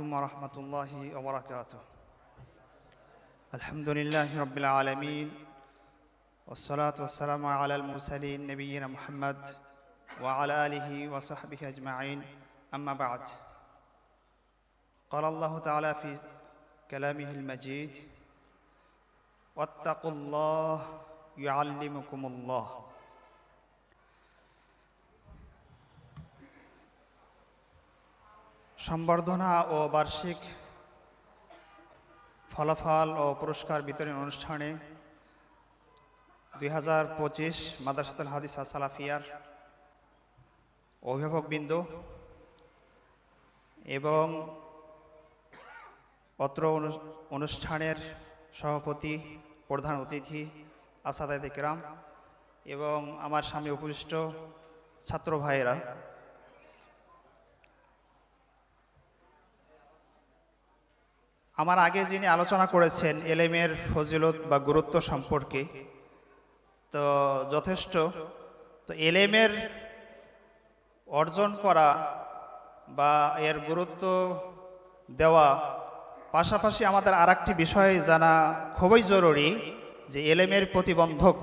عليكم ورحمة الله وبركاته. الحمد لله رب العالمين والصلاة والسلام على المرسلين نبينا محمد وعلى آله وصحبه أجمعين أما بعد. قال الله تعالى في كلامه المجيد واتقوا الله يعلمكم الله. সম্বর্ধনা ও বার্ষিক ফলাফল ও পুরস্কার বিতরণ অনুষ্ঠানে দুই হাজার পঁচিশ মাদ্রাসাতুল হাদিস সালাফিয়ার অভিভাবকবৃন্দ এবং পত্র অনু- অনুষ্ঠানের সভাপতি প্রধান অতিথি আসাদায় ইকরাম এবং আমার সামনে উপবিষ্ট ছাত্র ভাইয়েরা। আমার আগে যিনি আলোচনা করেছেন এলেমের ফজিলত বা গুরুত্ব সম্পর্কে, তো যথেষ্ট। তো এলেমের অর্জন করা বা এর গুরুত্ব দেওয়া পাশাপাশি আমাদের আর একটি বিষয় জানা খুবই জরুরি, যে এলেমের প্রতিবন্ধক,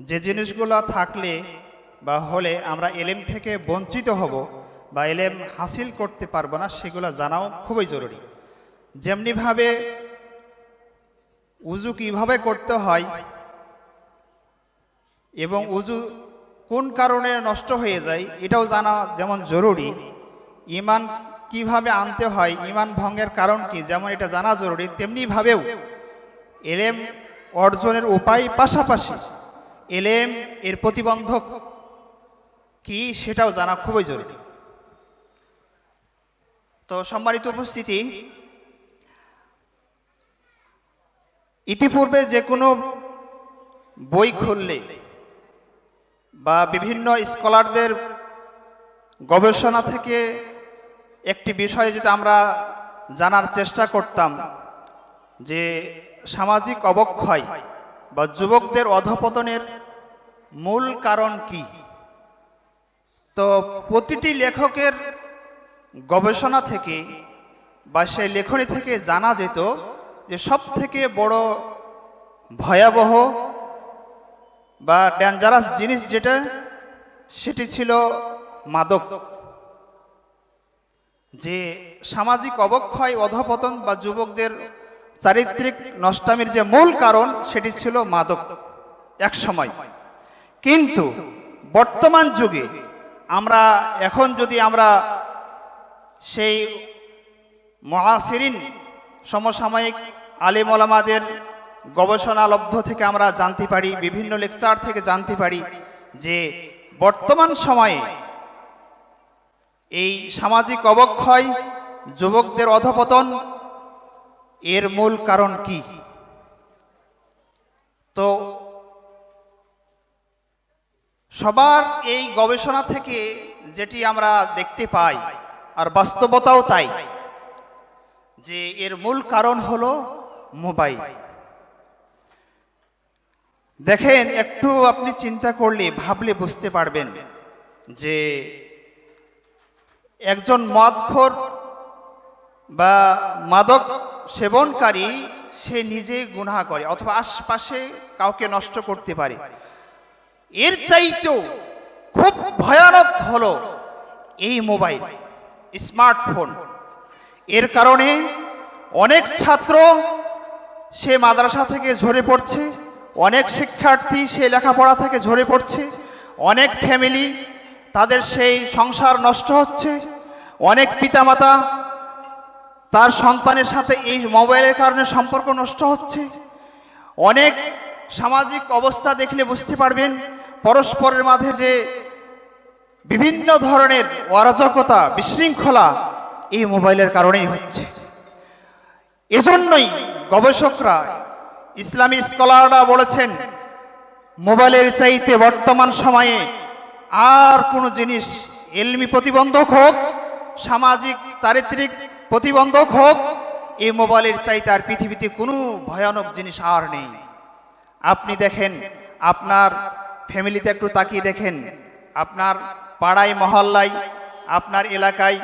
যে জিনিসগুলো থাকলে বা হলে আমরা এলেম থেকে বঞ্চিত হব বা এলেম হাসিল করতে পারব না, সেগুলো জানাও খুবই জরুরি। যেমনিভাবে উজু কীভাবে করতে হয় এবং উজু কোন কারণে নষ্ট হয়ে যায়, এটাও জানা যেমন জরুরি। ইমান কীভাবে আনতে হয়, ইমান ভঙ্গের কারণ কি, যেমন এটা জানা জরুরি, তেমনিভাবেও এলেম অর্জনের উপায় পাশাপাশি এলেম এর প্রতিবন্ধক কি, সেটাও জানা খুবই জরুরি। তো সম্মানিত উপস্থিতি ইতিপূর্বে যে কোনো বই খুললে বা বিভিন্ন স্কলারদের গবেষণা থেকে একটি বিষয় যদি আমরা জানার চেষ্টা করতাম যে সামাজিক অবক্ষয় বা যুবকদের অধপতনের মূল কারণ কি, তো প্রতিটি লেখকের গবেষণা থেকে বা সেই লেখনী থেকে জানা যেত যে সব থেকে বড় ভয়াবহ বা ডেঞ্জারাস জিনিস যেটা, সেটি ছিল মাদক। যে সামাজিক অবক্ষয়, অধপতন বা যুবকদের চারিত্রিক নষ্টামির যে মূল কারণ, সেটি ছিল মাদক এক সময় কিন্তু বর্তমান যুগে আমরা, এখন যদি আমরা সেই মহাসিরিন সমসাময়িক আলিম ওলামাদের গবেষণালব্ধ থেকে আমরা জানতে পারি, বিভিন্ন লেকচার থেকে জানতে পারি যে বর্তমান সময়ে এই সামাজিক অবক্ষয় যুবকদের অধপতন এর মূল কারণ কি? তো সবার এই গবেষণা থেকে যেটি আমরা দেখতে পাই, আর বাস্তবতাও তাই যে এর মূল কারণ হলো মোবাইল। দেখেন, একটু আপনি চিন্তা করলে, ভাবলে বুঝতে পারবেন যে একজন মদখোর বা মাদক সেবনকারী, সে নিজে গুনাহ করে অথবা আশপাশে কাউকে নষ্ট করতে পারে। এর চাইতেও খুব ভয়ানক হলো এই মোবাইল, স্মার্টফোন। এর কারণে অনেক ছাত্র সে মাদ্রাসা থেকে ঝরে পড়ছে, অনেক শিক্ষার্থী সে লেখাপড়া থেকে ঝরে পড়ছে, অনেক ফ্যামিলি তাদের সেই সংসার নষ্ট হচ্ছে, অনেক পিতামাতা তার সন্তানের সাথে এই মোবাইলের কারণে সম্পর্ক নষ্ট হচ্ছে। অনেক সামাজিক অবস্থা দেখলে বুঝতে পারবেন, পরস্পরের মাঝে যে বিভিন্ন ধরনের অরাজকতা, বিশৃঙ্খলা এই মোবাইলের কারণেই হচ্ছে। এজন্যই গবেষকরা ইসলামী স্কলাররা বলেছেন, মোবাইলের চাইতে বর্তমান সময়ে আর কোনো জিনিস, এলমি প্রতিবন্ধক হোক, সামাজিক, চারিত্রিক প্রতিবন্ধক হোক, এই মোবাইলের চাইতে আর পৃথিবীতে কোনো ভয়ানক জিনিস আর নেই। আপনি দেখেন, আপনার ফ্যামিলিতে একটু তাকিয়ে দেখেন, আপনার পাড়ায়, মহল্লায়, আপনার এলাকায়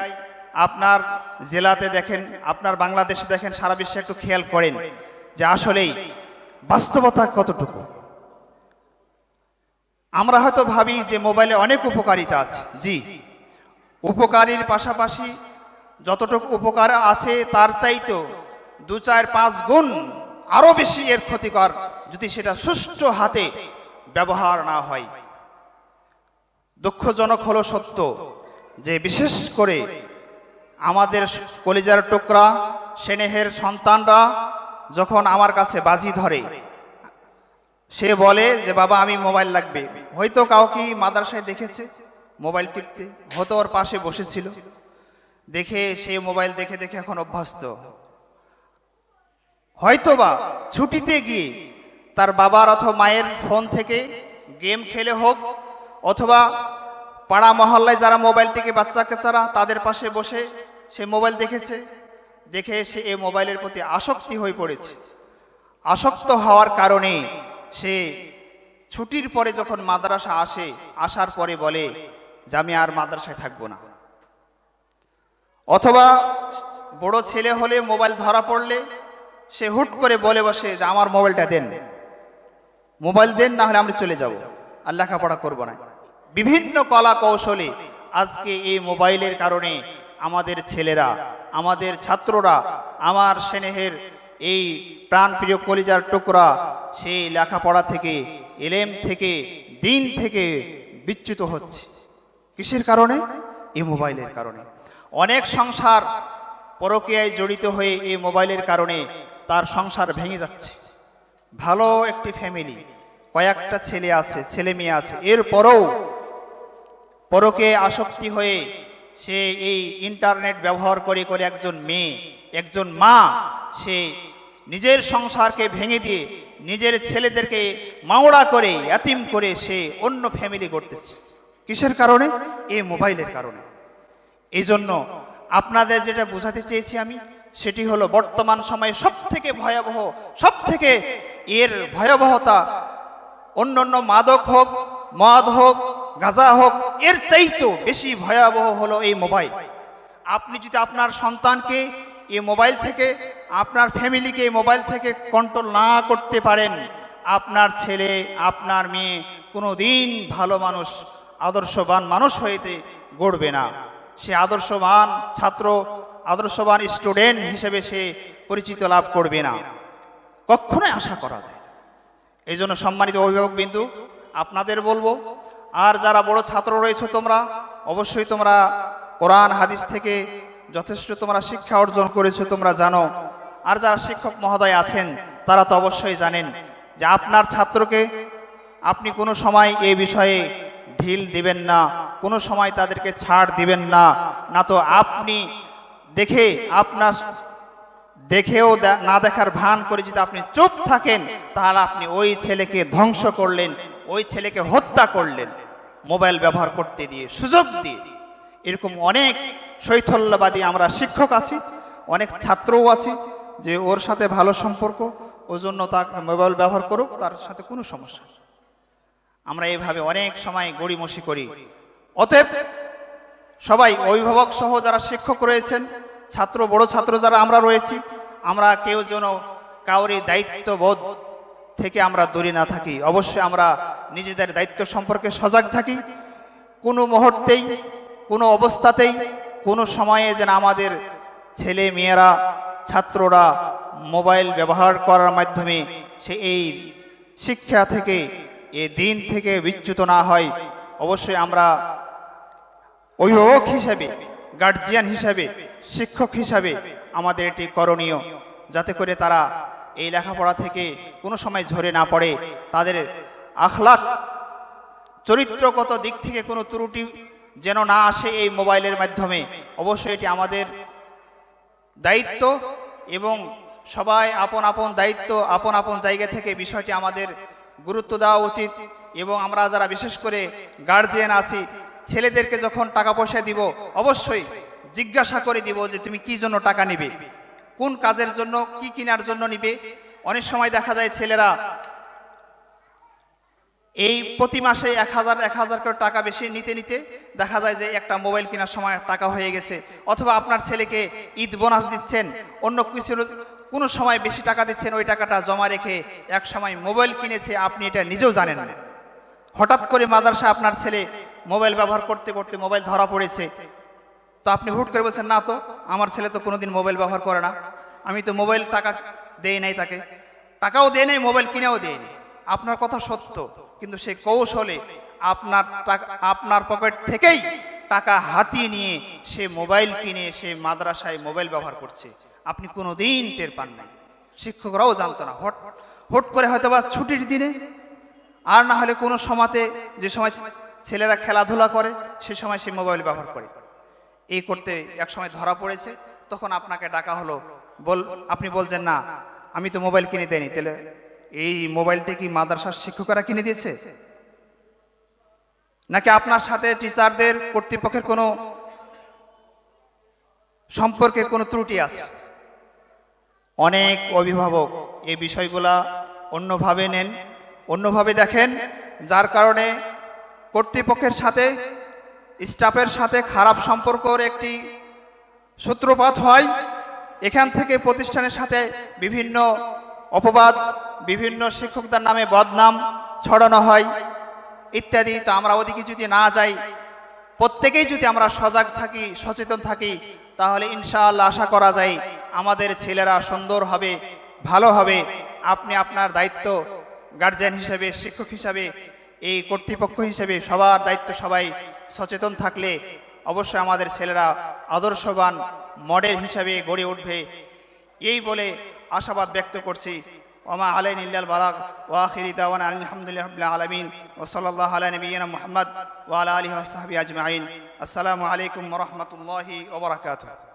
আপনার জেলাতে দেখেন, আপনার বাংলাদেশে দেখেন, সারা বিশ্বে একটু খেয়াল করেন যে আসলেই বাস্তবতা কতটুকু। আমরা হয়তো ভাবি যে মোবাইলে অনেক উপকারিতা আছে। জি, উপকারীর পাশাপাশি যতটুকু উপকার আছে, তার চাইতো দু, চার, পাঁচ গুণ আরও বেশি এর ক্ষতিকর যদি সেটা সুষ্ঠু হাতে ব্যবহার না হয়। দুঃখজনক হলো সত্য যে বিশেষ করে আমাদের কলিজার টুকরা, সেনেহের সন্তানরা যখন আমার কাছে বাজি ধরে, সে বলে যে, বাবা, আমি মোবাইল লাগবে। হয়তো কাউকে মাদ্রাসায় দেখেছে, মোবাইল টিপতে। হয়তো ওর পাশে বসেছিল। দেখে সে মোবাইল দেখে দেখে এখন অভ্যস্ত। হয়তোবা ছুটিতে গিয়ে তার বাবার অথবা মায়ের ফোন থেকে গেম খেলে হোক, অথবা পাড়া মহল্লায় যারা মোবাইলটিকে বাচ্চা চারা তাদের পাশে বসে সে মোবাইল দেখেছে, দেখে সে এই মোবাইলের প্রতি আসক্তি হয়ে পড়েছে। আসক্ত হওয়ার কারণে সে ছুটির পরে যখন মাদ্রাসা আসে, আসার পরে বলে যে আমি আর মাদ্রাসায় থাকব না। অথবা বড় ছেলে হলে মোবাইল ধরা পড়লে সে হুট করে বলে বসে যে আমার মোবাইলটা দেন। মোবাইল দেন না হলে আমরা চলে যাব। আর লেখাপড়া করব না। বিভিন্ন কলা কৌশলে আজকে এই মোবাইলের কারণে আমাদের ছেলেরা, আমাদের ছাত্ররা, আমার স্নেহের এই প্রাণপ্রিয় কলিজার টুকরা, সেই লেখাপড়া থেকে, এলেম থেকে, দিন থেকে বিচ্যুত হচ্ছে। কিসের কারণে? এই মোবাইলের কারণে। অনেক সংসার পরকীয়ায় জড়িত হয়ে এই মোবাইলের কারণে তার সংসার ভেঙে যাচ্ছে। ভালো একটি ফ্যামিলি, কয়েকটা ছেলে আছে, ছেলে মেয়ে আছে। এরপরও পরকে আসক্তি হয়ে সে এই ইন্টারনেট ব্যবহার করে করে একজন মেয়ে, একজন মা, সে নিজের সংসারকে ভেঙে দিয়ে নিজের ছেলেদেরকে মাওড়া করে, এতিম করে সে অন্য ফ্যামিলি করতেছে কিসের কারণে? এই মোবাইলের কারণে। এই জন্য আপনাদের যেটা বোঝাতে চেয়েছি আমি, সেটি হলো বর্তমান সময়ে সব থেকে ভয়াবহ সব থেকে এর ভয়াবহতা অন্য অন্য মাদক হোক, মদ হোক গাঁজা হোক, এর চাইতেও বেশি ভয়াবহ হলো এই মোবাইল। আপনি যদি আপনার সন্তানকে এই মোবাইল থেকে, আপনার ফ্যামিলিকে এই মোবাইল থেকে কন্ট্রোল না করতে পারেন, আপনার ছেলে, আপনার মেয়ে কোনো দিন ভালো মানুষ, আদর্শবান মানুষ হইতে গড়বে না। সে আদর্শবান ছাত্র, আদর্শবান স্টুডেন্ট হিসেবে সে পরিচিত লাভ করবে না। কখনোই আশা করা যায়। এই জন্য সম্মানিত অভিভাবক বিন্দু আপনাদের বলব আর যারা বড় ছাত্র রয়েছে তোমরা, অবশ্যই তোমরা কোরআন, হাদিস থেকে যথেষ্ট তোমরা শিক্ষা অর্জন করেছ, তোমরা জানো। আর যারা শিক্ষক মহোদয় আছেন, তারা তো অবশ্যই জানেন যে আপনার ছাত্রকে আপনি কোনো সময় এই বিষয়ে ঢিল দিবেন না, কোনো সময় তাদেরকে ছাড় দিবেন না না তো আপনি দেখে আপনার দেখেও না দেখার ভান করে যদি আপনি চুপ থাকেন, তাহলে আপনি ওই ছেলেকে ধ্বংস করলেন, ওই ছেলেকে হত্যা করলেন। মোবাইল ব্যবহার করতে দিয়ে, সুযোগ দিয়ে এরকম অনেক শৈথল্যবাদী আমরা শিক্ষক আছি, অনেক ছাত্রও আছি যে ওর সাথে ভালো সম্পর্ক ওই জন্য তার মোবাইল ব্যবহার করুক, তার সাথে কোনো সমস্যা। আমরা এইভাবে অনেক সময় গড়িমসি করি অতএব সবাই অভিভাবক সহ যারা শিক্ষক রয়েছেন, ছাত্র, বড় ছাত্র যারা আমরা রয়েছি, আমরা কেউ যেন কাউরি দায়িত্ববোধ থেকে আমরা দূরে না থাকি। অবশ্যই আমরা নিজেদের দায়িত্ব সম্পর্কে সজাগ থাকি। কোনো মুহূর্তেই, কোনো অবস্থাতেই, কোনো সময়ে যেন আমাদের ছেলে মেয়েরা, ছাত্ররা মোবাইল ব্যবহার করার মাধ্যমে সে এই শিক্ষা থেকে, এ দিন থেকে বিচ্যুত না হয়। অবশ্যই আমরা অভিভাবক হিসেবে গার্জিয়ান হিসেবে, শিক্ষক হিসাবে আমাদের এটি করণীয়। যাতে করে তারা এই লেখাপড়া থেকে কোনো সময় ঝরে না পড়ে। তাদের আখলাক চরিত্রগত দিক থেকে কোনো ত্রুটি যেন না আসে এই মোবাইলের মাধ্যমে। অবশ্যই এটি আমাদের দায়িত্ব এবং সবাই আপন আপন দায়িত্ব, আপন আপন জায়গা থেকে বিষয়টি আমাদের গুরুত্ব দেওয়া উচিত এবং আমরা যারা বিশেষ করে গার্জিয়ান আছি, ছেলেদেরকে যখন টাকা পয়সা দিব, অবশ্যই জিজ্ঞাসা করে দিব যে তুমি কি জন্য টাকা নিবে? কোন কাজের জন্য, কি কেনার জন্য নিবে? অনেক সময় দেখা যায় ছেলেরা এই প্রতি মাসে এক হাজার এক হাজার করে টাকা বেশি নিতে নিতে দেখা যায় যে একটা মোবাইল কেনার সময় টাকা হয়ে গেছে। অথবা আপনার ছেলেকে ঈদ বোনাস দিচ্ছেন, অন্য কিছু কোনো সময় বেশি টাকা দিচ্ছেন, ওই টাকাটা জমা রেখে এক সময় মোবাইল কিনেছে, আপনি এটা নিজেও জানেন হঠাৎ করে মাদ্রাসা আপনার ছেলে মোবাইল ব্যবহার করতে করতে মোবাইল ধরা পড়েছে। তো আপনি হুট করে বলছেন, না তো, আমার ছেলে তো কোনোদিন মোবাইল ব্যবহার করে না। আমি তো মোবাইল টাকা দেই নাই তাকে। টাকাও দেয় নাই, মোবাইল কিনেও দেয়নি আপনার কথা সত্য, কিন্তু সে কৌশলে আপনার আপনার পকেট থেকেই টাকা হাতিয়ে নিয়ে সে মোবাইল কিনে সে মাদ্রাসায় মোবাইল ব্যবহার করছে। আপনি কোনো দিন টের পান নাই। শিক্ষকরাও জানতো না। হট হট করে হয়তো বা ছুটির দিনে, আর না হলে কোনো সমাতে যে সময় ছেলেরা খেলাধুলা করে, সে সময় সে মোবাইল ব্যবহার করে। এই করতে এক সময় ধরা পড়েছে, তখন আপনাকে ডাকা হলো। বল, আপনি বলছেন না, আমি তো মোবাইল কিনে দেয়নি। তাহলে এই মোবাইলটি কি মাদ্রাসার শিক্ষকরা কিনে দিয়েছে? নাকি আপনার সাথে টিচারদের কর্তৃপক্ষের কোনো সম্পর্কের কোনো ত্রুটি আছে? অনেক অভিভাবক এই বিষয়গুলা অন্যভাবে নেন, অন্যভাবে দেখেন, যার কারণে কর্তৃপক্ষের সাথে স্টাফের সাথে খারাপ সম্পর্কর একটি সূত্রপাত হয়। এখান থেকে প্রতিষ্ঠানের সাথে বিভিন্ন অপবাদ, বিভিন্ন শিক্ষকদের নামে বদনাম ছড়ানো হয়। ইত্যাদি। তো আমরা ওদিকে যদি না যাই, প্রত্যেকেই যদি আমরা সজাগ থাকি, সচেতন থাকি, তাহলে ইনশাআল্লাহ আশা করা যায় আমাদের ছেলেরা সুন্দর হবে, ভালো হবে। আপনি আপনার দায়িত্ব গার্জিয়ান হিসেবে, শিক্ষক হিসাবে, এই কর্তৃপক্ষ হিসেবে সবার দায়িত্ব সবাই সচেতন থাকলে অবশ্যই আমাদের ছেলেরা আদর্শবান মডেল হিসাবে গড়ে উঠবে। এই বলে আশাবাদ ব্যক্ত করছি। ওমা আলাইন ইল্লাল বালাক ওয়াখিরি দাওয়ান আলহামদুলিল্লাহ আলামিন, ওয়া সাল্লাল্লাহু আলা নবিয়িনা মুহাম্মদ, ওয়া আলা সাহবিহি আজমাইন। আসসালামু আলাইকুম রাহমাতুল্লাহি ওয়া বারাকাতুহু।